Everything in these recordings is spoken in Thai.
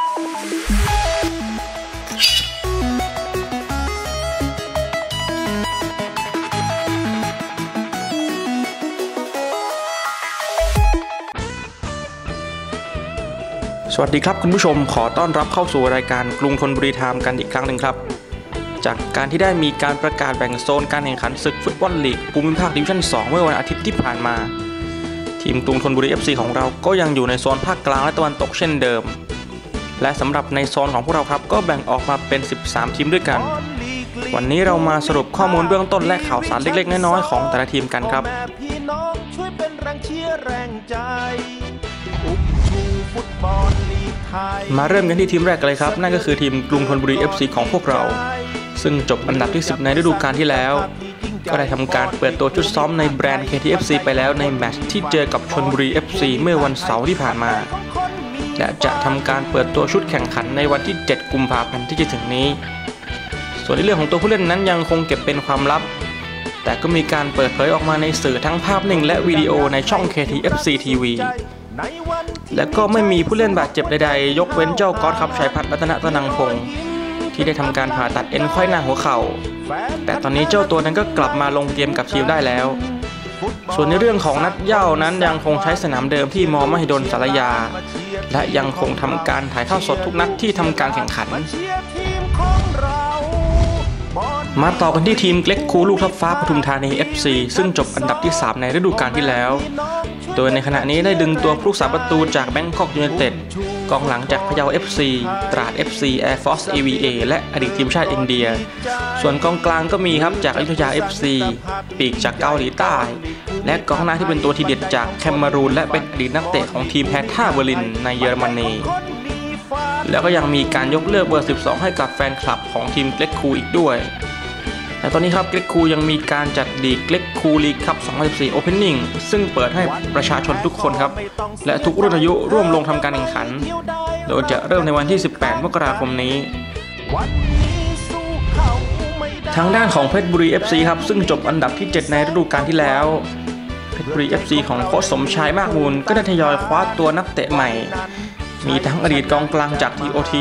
สวัสดีครับคุณผู้ชมขอต้อนรับเข้าสู่รายการกรุงธนบุรีไทม์กันอีกครั้งหนึ่งครับ จากการที่ได้มีการประกาศแบ่งโซนการแข่งขันศึกฟุตบอลลีกภูมิภาคดิวิชั่น 2 เมื่อวันอาทิตย์ที่ผ่านมา ทีมกรุงธนบุรี FC ของเราก็ยังอยู่ในโซนภาคกลางและตะวันตกเช่นเดิม และสำหรับในโซนของพวกเราครับก็แบ่งออกมาเป็น 13 ทีมด้วยกัน วันนี้เรามาสรุปข้อมูลเบื้องต้นและข่าวสารเล็กๆ น้อยๆของแต่ละทีมกันครับพี่น้องช่วยเป็นแรงเชียร์แรงใจอุ้มชูฟุตบอลลีกไทยมาเริ่มกันที่ทีมแรกกันเลยครับ นั่นก็คือทีมกรุงธนบุรี FC ของพวกเรา ซึ่งจบอันดับที่ 10 ในฤดูกาลที่แล้ว ก็ได้ทำการเปิดตัวชุดซ้อมในแบรนด์ KTFC ไปแล้วในแมตช์ที่เจอกับชนบุรี FC เมื่อวันเสาร์ที่ผ่านมา และจะทำการเปิดตัวชุดแข่งขันในวันที่ 7 กุมภาพันธ์ที่จะถึงนี้ ส่วนในเรื่องของตัวผู้เล่นนั้นยังคงเก็บเป็นความลับ แต่ก็มีการเปิดเผยออกมาในสื่อทั้งภาพนิ่งและวิดีโอในช่อง KTFC TV และก็ไม่มีผู้เล่นบาดเจ็บใดๆ ยกเว้นเจ้าก๊อตครับชัยพัฒน์รัตนตนังพงศ์ที่ได้ทำการผ่าตัดเอ็นไขว้หน้าหัวเข่า แต่ตอนนี้เจ้าตัวนั้นก็กลับมาลงเกมกับทีมได้แล้ว ส่วนในเรื่องของนัดเย่านั้นยังคงใช้สนามเดิมที่มอมหิดลสารยา และยังคงทำการถ่ายทอดสดทุกนัดที่ทำการแข่งขัน มาต่อกันที่ทีมเล็กคูลูกทับฟ้าปทุมธานี FC ซึ่งจบอันดับที่ 3 ในฤดูกาลที่แล้ว โดยในขณะนี้ได้ดึงตัวผู้รักษาประตูจากแบงคอกยูไนเต็ด กองหลังจากพะเยา FC ตราด FC Air Force AVA และอดีตทีมชาติอินเดีย ส่วนกองกลางก็มีครับจากอยุธยา FC ปีกจากเกาหลีใต้ และกองหน้าที่เป็นตัวทีเด็ดจากแคมรูน และเป็นอดีตนักเตะของทีมแพทท่าเบอร์ลินในเยอรมนีแล้วก็ยังมีการยกเลิกเบอร์ 12 ให้กับแฟนคลับของทีมเกล็กคูอีกด้วย และตอนนี้ครับเกล็กคูยังมีการจัดลีเกล็กคูลีคัพ2014 Opening ซึ่งเปิดให้ประชาชนทุกคนครับ และทุกรุ่นอายุร่วมลงทำการแข่งขัน โดยจะเริ่มในวันที่ 18 มกราคมนี้ ทางด้านของเพชรบุรี FC ครับ ซึ่งจบอันดับที่ 7 ในฤดูกาลที่แล้วเพชรบุรี FC ของโค้ชสมชายมากมูลก็ได้ทยอยคว้าตัวนักเตะใหม่ มีทั้งอดีตกองกลางจาก TOT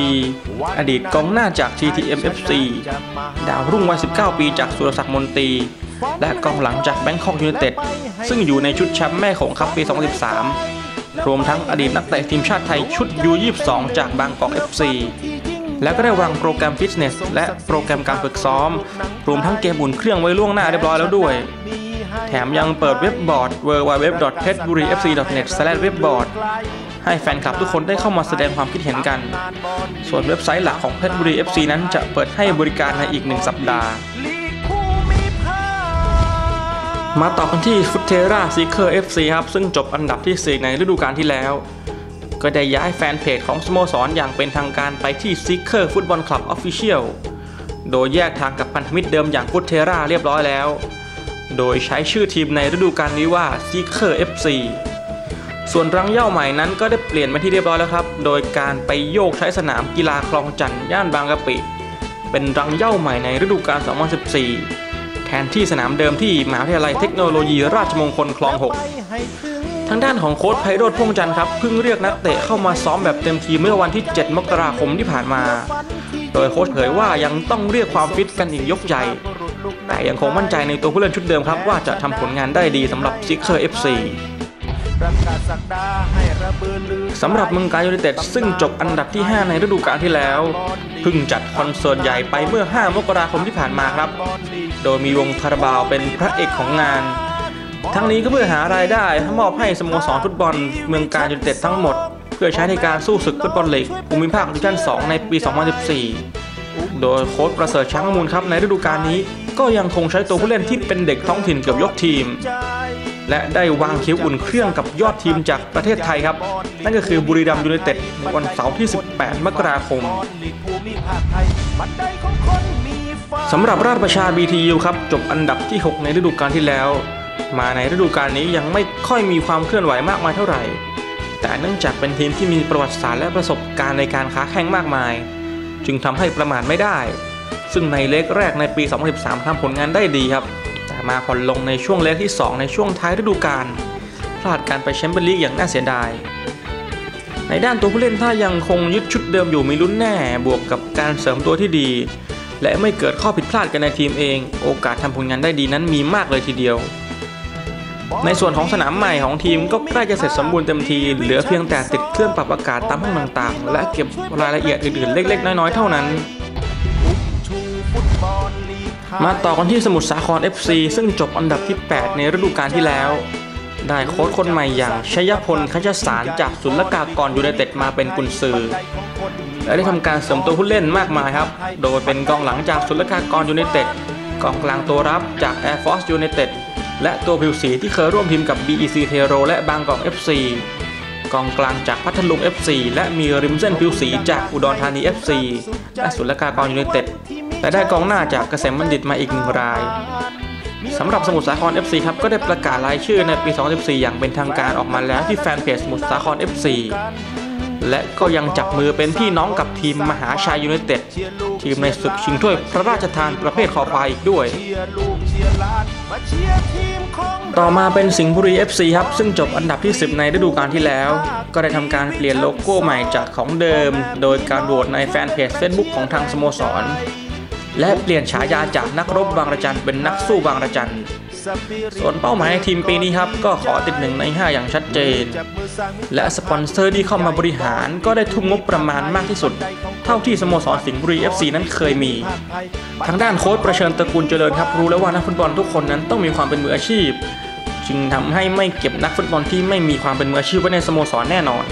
อดีตกองหน้าจาก TTM FC ดาวรุ่งวัย 19 ปีจากสุรศักดิ์มนตรี และกองหลังจากแบงคอกยูไนเต็ดซึ่งอยู่ในชุดแชมป์แม่ของคัพปี 2013 รวมทั้งอดีตนักเตะทีมชาติไทยชุด U22 จากบางกอก FC แล้วก็ได้วางโปรแกรมฟิตเนส และโปรแกรมการฝึกซ้อม รวมทั้งเกมอุ่นเครื่องไว้ล่วงหน้าเรียบร้อยแล้วด้วย แถมยังเปิดเว็บบอร์ด www.petburifc.net/webboard ให้แฟนคลับทุกคนได้เข้ามาแสดงความคิดเห็นกัน ส่วนเว็บไซต์หลักของเพชรบุรี FC นั้นจะเปิดให้บริการในอีกหนึ่งสัปดาห์ มาต่อกันที่ฟุตเทราซีเคอร์ FC ครับ ซึ่งจบอันดับที่ 4 ในฤดูกาลที่แล้ว ก็ได้ย้ายแฟนเพจของสโมสรออย่างเป็นทางการไปที่ซีเคอร์ฟุตบอลคลับออฟฟิเชียลโดยแยกทางกับพันธมิตรเดิมอย่างฟุตเทราเรียบร้อยแล้ว โดยใช้ชื่อทีมในฤดูกาลนี้ว่าซีเคอร์ FC ส่วนรังเย่าใหม่นั้นก็ได้เปลี่ยนมาที่เรียบร้อยแล้วครับ โดยการไปโยกใช้สนามกีฬาคลองจันทร์ย่านบางกะปิ เป็นรังเย่าใหม่ในฤดูกาล 2014 แทนที่สนามเดิมที่มหาวิทยาลัยเทคโนโลยีราชมงคลคลอง 6 ทางด้านของโค้ชไพโรธพงจันทร์ครับเพิ่งเรียกนักเตะเข้ามาซ้อมแบบเต็มทีเมื่อวันที่ 7 มกราคมที่ผ่านมา โดยโค้ชเผยว่ายังต้องเรียกความฟิตกันอีกยกใหญ่แต่ยังคงมั่นใจในตัวผู้เล่นชุดเดิมครับว่าจะทำผลงานได้ดีสำหรับซิกเคอร์ FC ประกาศ สักดาให้ระเบิดลือสำหรับเมืองกายูไนเต็ดซึ่งจบอันดับที่ 5 ในฤดูกาลที่แล้วเพิ่งจัดคอนเสิร์ตใหญ่ไปเมื่อ 5 มกราคมที่ผ่านมาครับ โดยมีวงคาราบาวเป็นพระเอกของงาน ทั้งนี้ก็เพื่อหารายได้มอบให้สโมสรฟุตบอล เมืองกาญยูไนเต็ดทั้งหมด เพื่อใช้ในการสู้ศึกฟุตบอลลีกภูมิภาคดิวิชั่น 2 ในปี 2014 โดยโค้ชประเสริฐช้างมูลครับในฤดูกาลนี้ ก็ยังคงใช้ตัวผู้เล่นที่เป็นเด็กท้องถิ่นเกือบยกทีม และได้วางคิวอุ่นเครื่องกับยอดทีมจากประเทศไทยครับ นั่นก็คือบุรีรัมย์ยูไนเต็ดในวันเสาร์ที่ 18 มกราคมสำหรับราชประชา BTU ครับ จบอันดับที่ 6 ในฤดูกาลที่แล้ว มาในฤดูกาลนี้ยังไม่ค่อยมีความเคลื่อนไหวมากมายเท่าไหร่ แต่เนื่องจากเป็นทีมที่มีประวัติศาสตร์และประสบการณ์ในการค้าแข่งมากมาย จึงทำให้ประมาทไม่ได้ ซึ่งในเล็กแรกในปี 2013ทำผลงานได้ดีครับ มาผ่อนลงในช่วงเล็กที่ 2 ในช่วงท้ายฤดูกาลพลาดการไปแชมเปี้ยนลีกอย่างน่าเสียดาย ในด้านตัวผู้เล่นถ้ายังคงยึดชุดเดิมอยู่มีลุ้นแน่บวกกับการเสริมตัวที่ดี และไม่เกิดข้อผิดพลาดกันในทีมเอง โอกาสทำผลงานได้ดีนั้นมีมากเลยทีเดียว ในส่วนของสนามใหม่ของทีมก็ใกล้จะเสร็จสมบูรณ์เต็มทีเหลือเพียงแต่ติดเครื่องปรับอากาศตามห้องต่างๆ และเก็บรายละเอียดอื่นๆเล็ก ๆ น้อยๆเท่านั้น มาต่อกันที่สมุทรสาคร FC ซึ่งจบอันดับที่ 8 ในฤดูกาลที่แล้ว ได้โค้ชคนใหม่อย่างชยพลขจสารจากศุลกากรยูไนเต็ดมาเป็นกุนซือและได้ทำการเสริมตัวผู้เล่นมากมายครับ โดยเป็นกองหลังจากศุลกากรยูไนเต็ดกองกลางตัวรับจาก Air Force United และตัวผิวสีที่เคยร่วมทีมกับ BEC t e r o และบางกอก FC กองกลางจากพัทลุง FC และมีริมเส้นผิวสีจากอุดรธานี FC และศุลกากรยูเนเต็ดและได้กองหน้าจากเกษมบัณฑิตมาอีกหนึ่งรายสำหรับสมุทรสาคร FC ครับก็ได้ประกาศรายชื่อในปี 2014 อย่างเป็นทางการออกมาแล้วที่แฟนเพจสมุทรสาคร FC และก็ยังจับมือเป็นพี่น้องกับทีมมหาชัยยูไนเต็ด ทีมในศึกชิงถ้วยพระราชทานประเภทคอควายอีกด้วย ต่อมาเป็นสิงห์บุรี FC ครับ ซึ่งจบอันดับที่ 10 ในฤดูกาลที่แล้ว ก็ได้ทำการเปลี่ยนโลโก้ใหม่จากของเดิม โดยการโหวตในแฟนเพจ Facebook ของทางสโมสร และเปลี่ยนฉายาจากนักรบบางระจันเป็นนักสู้บางระจัน ส่วนเป้าหมายในทีมปีนี้ครับ ก็ขอติดหนึ่งใน 5 อย่างชัดเจน และสปอนเซอร์ที่เข้ามาบริหารก็ได้ทุ่มงบประมาณมากที่สุด เท่าที่สโมสรสิงห์บุรี FC นั้นเคยมี ทางด้านโค้ชประเชิญตระกูลเจริญครับ รู้แล้วว่านักฟุตบอลทุกคนนั้นต้องมีความเป็นมืออาชีพ จึงทำให้ไม่เก็บนักฟุตบอลที่ไม่มีความเป็นมืออาชีพไว้ในสโมสรแน่นอน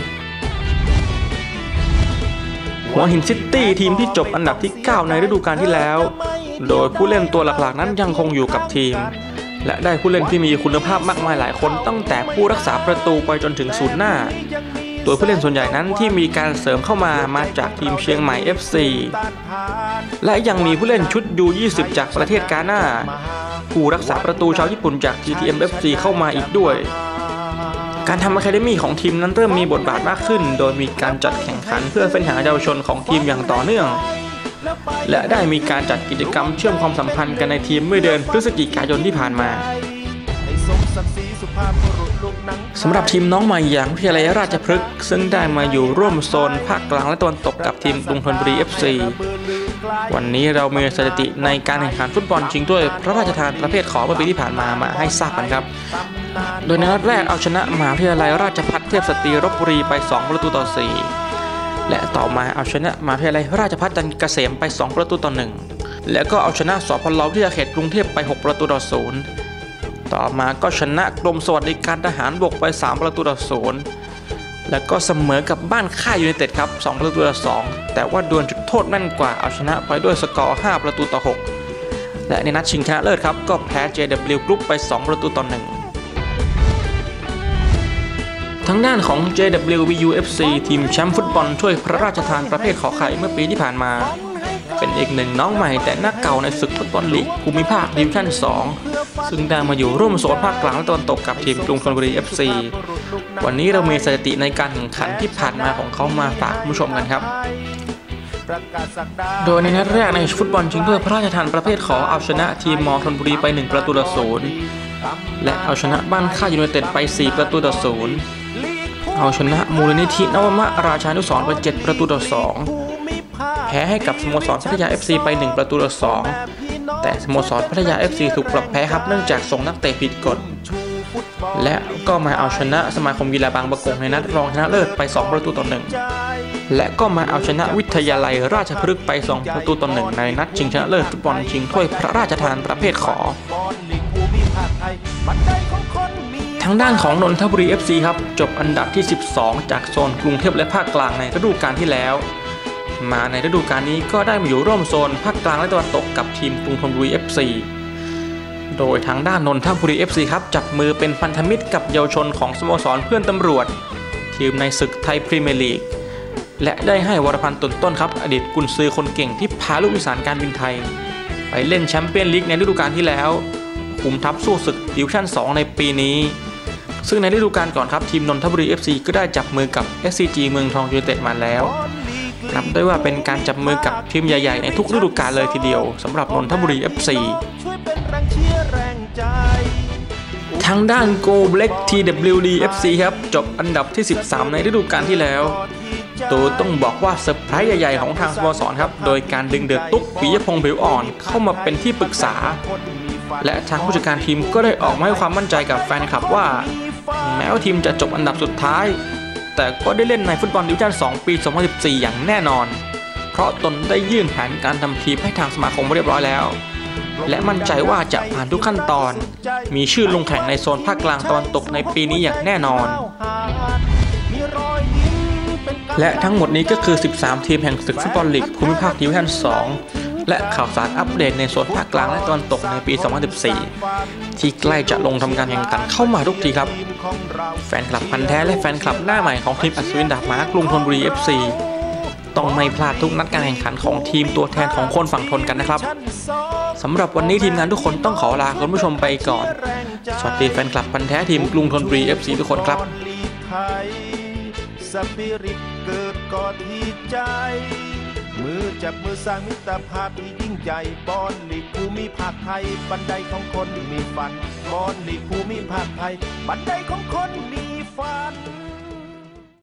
หัวหินซิตี้ทีมที่จบอันดับที่ 9 ในฤดูกาลที่แล้ว โดยผู้เล่นตัวหลักๆนั้นยังคงอยู่กับทีม และได้ผู้เล่นที่มีคุณภาพมากมายหลายคนตั้งแต่ผู้รักษาประตูไปจนถึงศูนย์หน้า ตัวผู้เล่นส่วนใหญ่นั้นที่มีการเสริมเข้ามามาจากทีมเชียงใหม่ FC และยังมีผู้เล่นชุด U20 จากประเทศกาหน้าผู้รักษาประตูชาวญี่ปุ่นจาก GTM FC เข้ามาอีกด้วย การทำอะคาเดมี่ของทีมนั้นเริ่มมีบทบาทมากขึ้น โดยมีการจัดแข่งขันเพื่อเฟ้นหาเยาวชนของทีมอย่างต่อเนื่อง และได้มีการจัดกิจกรรมเชื่อมความสัมพันธ์กันในทีมเมื่อเดือนพฤศจิกายนที่ผ่านมาสำหรับทีมน้องใหม่อย่างวิทยาลัยราชพฤกษ์ซึ่งได้มาอยู่ร่วมโซนภาคกลางและตะวันตกกับทีมกรุงธนบุรี FC วันนี้เรามีสถิติในการแข่งขันฟุตบอลชิงถ้วยพระราชทานประเภทขอเมื่อปีที่ผ่านมามาให้ทราบกันครับ โดยในนัดแรกเอาชนะมหาวิทยาลัยราชภัฏเทพสตรีรบบุรีไป 2 ประตูต่อ 4 และต่อมาเอาชนะมาวิทยาลัยราชภัฏจันเกษมไป 2 ประตูต่อ1แล้วก็เอาชนะสพลวิทยาเขตกรุงเทพไป 6 ประตูต่อ0ต่อมาก็ชนะกรมสวัสดิการทหารบกไป 3 ประตูต่อ0แล้วก็เสมอกับบ้านค่ายยูไนเต็ดครับ 2 ประตูต่อ2แต่ว่าดวลจุดโทษแม่นกว่าเอาชนะไปด้วยสกอร์ 5 ประตูต่อ 6 และในนัดชิงชนะเลิศครับ ก็แพ้ JW Group ไป 2 ประตูต่อ1 ทางด้านของ JWBU FC ทีมแชมป์ฟุตบอลถ้วยพระราชทานประเภทขอไข่เมื่อปีที่ผ่านมา เป็นอีกหนึ่งน้องใหม่แต่น้าเก่าในศึกฟุตบอลลีกภูมิภาคดิวิชั่น 2 ซึ่งได้มาอยู่ร่วมโซนภาคกลางและตะวันตกกับทีมกรุงธนบุรี FC วันนี้เรามีสถิติในการแข่งขันที่ผ่านมาของเขามาฝากผู้ชมกันครับโดยในนัดแรกในฟุตบอลชิงถ้วยพระราชทานประเภทขอเอาชนะทีมมอธนบุรีไป 1 ประตูต่อศูนย์และเอาชนะบ้านค่ายยูไนเต็ดไป 4 ประตูต่อศูนย์ เอาชนะมูลนิธินวมะราชานุสรณ์ไป 7 ประตูต่อ 2 แพ้ให้กับสโมสรพัทยา FC ไป 1 ประตูต่อ 2 แต่สโมสรพัทยา FC ถูกปรับแพ้ครับเนื่องจากส่งนักเตะผิดกฎ และก็มาเอาชนะสมาคมกีฬาบางประกงในนัดรองชนะเลิศไป 2 ประตูต่อ 1 และก็มาเอาชนะวิทยาลัยราชพฤกษ์ไป 2 ประตูต่อ 1 ในนัดชิงชนะเลิศฟุตบอลชิงถ้วยพระราชทานประเภทขอบอาคไทยบันไดของคนมีทางด้านของนนทบุรี FC ครับจบอันดับที่ 12 จากโซนกรุงเทพและภาคกลางในฤดูกาลที่แล้ว มาในฤดูกาลนี้ก็ได้มาอยู่ร่วมโซนภาคกลางและตะวันตกกับทีมกรุงธนบุรี FC โดยทางด้านนนทบุรี FC ครับจับมือเป็นพันธมิตรกับเยาวชนของสโมสรเพื่อนตำรวจ ทีมในศึกไทยพรีเมียร์ลีกและได้ให้วรพันธ์ตนต้นครับ อดีตกุนซือคนเก่งที่พาลูกอีสานการบินไทย ไปเล่นแชมเปี้ยนลีกในฤดูกาลที่แล้ว คุมทัพสู้ศึกดิวชั่น 2 ในปีนี้ ซึ่งในฤดูกาลก่อนครับทีมนนทบุรี FC ก็ได้จับมือกับ SCG เมืองทองยูไนเต็ดมาแล้วนับได้ว่าเป็นการจับมือกับทีมใหญ่ ๆ ในทุกฤดูกาลเลยทีเดียวสำหรับนนทบุรี FC ช่วยเป็นแรงเชียร์แรงใจทางด้าน Go Black TWD FC ครับ จบอันดับที่ 13 ในฤดูกาลที่แล้วโดยต้องบอกว่าเซอร์ไพรส์ใหญ่ ๆ ของทางสโมสรครับ โดยการดึงเดือดตุ๊กปิยพงษ์ผิวอ่อนเข้ามาเป็นที่ปรึกษา และทางผู้จัดการทีมก็ได้ออกมาให้ความมั่นใจกับแฟนคลับว่า แม้ว่าทีมจะจบอันดับสุดท้าย แต่ก็ได้เล่นในฟุตบอลดิวิชั่น 2 ปี 2014 อย่างแน่นอน เพราะตนได้ยื่นแผนการทำทีมให้ทางสมาคมเรียบร้อยแล้ว และมั่นใจว่าจะผ่านทุกขั้นตอน มีชื่อลงแข่งในโซนภาคกลางตะวันตกในปีนี้อย่างแน่นอน และทั้งหมดนี้ก็คือ 13 ทีมแห่งศึกฟุตบอลลีกภูมิภาคดิวิชั่น 2และข่าวสารอัปเดตในโซนภาคกลางและตะวันตกในปี 2014 ที่ใกล้จะลงทำการแข่งขันเข้ามาทุกทีครับ แฟนคลับพันธุ์แท้และแฟนคลับหน้าใหม่ของทีมอัศวินดาบม้ากรุงธนบุรี FC ต้องไม่พลาดทุกนัดการแข่งขันของทีมตัวแทนของคนฝั่งทนกันนะครับสำหรับวันนี้ทีมงานทุกคนต้องขอลาคุณผู้ชมไปก่อน สวัสดีแฟนคลับพันธุ์แท้ทีมกรุงธนบุรี FC ทุกคนครับสปิริตเกิดก่อนที่ใจ มือจับมือสร้างมิตรภาพที่ยิ่งใหญ่บอลลีกภูมิภาคไทย บันไดของคนมีฝันบอลลีกภูมิภาคไทย บันไดของคนมีฝัน